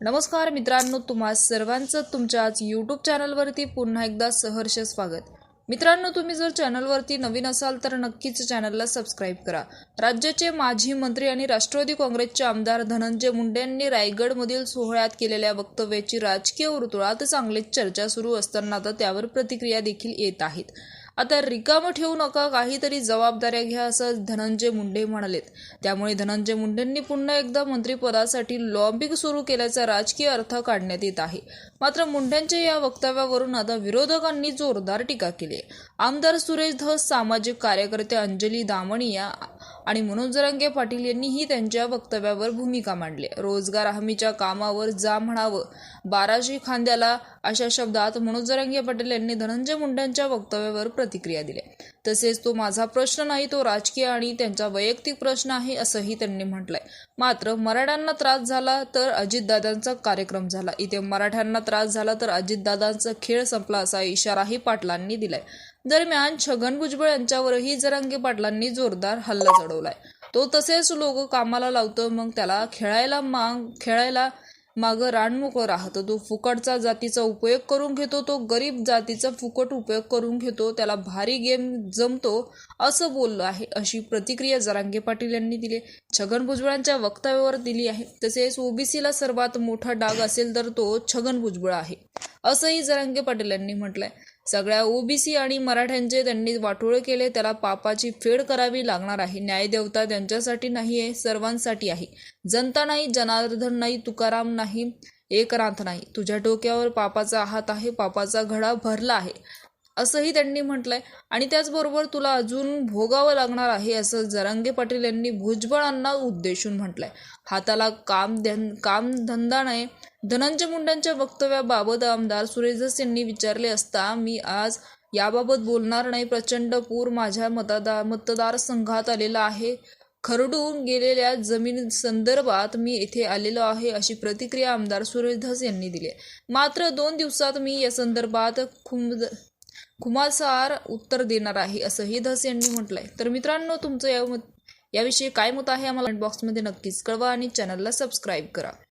नमस्कार मित्रांनो तुम्हा सर्वांचं तुमच्याच यूट्यूब चॅनलवरती पुन्हा एकदा सहर्ष स्वागत. मित्रांनो तुम्ही जर चॅनलवरती नवीन असाल तर नक्कीच चॅनलला सबस्क्राईब करा. राज्याचे माजी मंत्री आणि राष्ट्रवादी काँग्रेसचे आमदार धनंजय मुंडे यांनी रायगडमधील सोहळ्यात केलेल्या वक्तव्याची राजकीय वर्तुळात चांगलीच चर्चा सुरू असताना आता त्यावर प्रतिक्रिया देखील येत आहेत. आता रिकामं ठेवू नका काहीतरी जबाबदाऱ्या घ्या असं धनंजय मुंडे म्हणालेत. त्यामुळे धनंजय मुंडेंनी पुन्हा एकदा मंत्रिपदासाठी लॉबिंग सुरू केल्याचा राजकीय अर्थ काढण्यात येत आहे. मात्र मुंडेंच्या या वक्तव्यावरून आता विरोधकांनी जोरदार टीका केली आहे. आमदार सुरेश धस सामाजिक कार्यकर्ते अंजली दामणिया आणि मनोज जरांगे पाटील यांनीही त्यांच्या वक्तव्यावर भूमिका मांडली. रोजगार हमीच्या कामावर जा म्हणावं बाराशे खांद्याला अशा शब्दात मनोज जरांगे पाटील यांनी धनंजय मुंडेंच्या वक्तव्यावर प्रतिक्रिया दिली. तसेच तो माझा प्रश्न नाही तो राजकीय आणि त्यांचा वैयक्तिक प्रश्न आहे असंही त्यांनी म्हटलंय. मात्र मराठ्यांना त्रास झाला तर अजितदादांचा कार्यक्रम झाला. इथे मराठ्यांना त्रास झाला तर अजितदादांचा खेळ संपला असा इशाराही पाटलांनी दिलाय. दरम्यान छगन भुजबळ यांच्यावरही जरांगे पाटलांनी जोरदार हल्ला चढवलाय. तो तसेच लोक कामाला लावतो मग त्याला खेळायला माग खेळायला मागं रानमुकं राहतं. तो फुकटचा जातीचा उपयोग करून घेतो तो गरीब जातीचा फुकट उपयोग करून घेतो त्याला भारी गेम जमतो असं बोललं आहे अशी प्रतिक्रिया जरांगे पाटील यांनी दिली छगन भुजबळांच्या वक्तव्यावर दिली आहे. तसेच ओबीसीला सर्वात मोठा डाग असेल तर तो छगन भुजबळ आहे असंही जरांगे पाटील यांनी म्हटलंय. सगळ्या ओबीसी आणि मराठ्यांचे त्यांनी वाटोळे केले त्याला पापाची फेड करावी लागणार आहे. न्यायदेवता त्यांच्यासाठी नाही आहे सर्वांसाठी आहे. जनता नाही जनार्दन नाही तुकाराम नाही एकनाथ नाही. तुझ्या डोक्यावर पापाचा हात आहे पापाचा घडा भरला आहे. असंही त्यांनी म्हटलंय. आणि त्याचबरोबर तुला अजून भोगावं लागणार आहे असं जरांगे पाटील यांनी भुजबळांना उद्देशून म्हटलंय. हाताला काम धन काम धंदा नाही धनंजय मुंडेंच्या वक्तव्याबाबत आमदार सुरेश धस यांनी विचारले असता मी आज याबाबत बोलणार नाही. प्रचंड पूर माझ्या मतदार मतदारसंघात आलेला आहे. खरडून गेलेल्या जमीन संदर्भात मी येथे आलेलो आहे अशी प्रतिक्रिया आमदार सुरेश धस यांनी दिली मात्र दोन दिवसात मी या संदर्भात खुंब खुमासार उत्तर देणार आहे असंही धस यांनी म्हटलंय. तर मित्रांनो तुमचं या मत याविषयी काय मत आहे आम्हाला बॉक्समध्ये नक्कीच कळवा आणि चॅनलला सबस्क्राईब करा.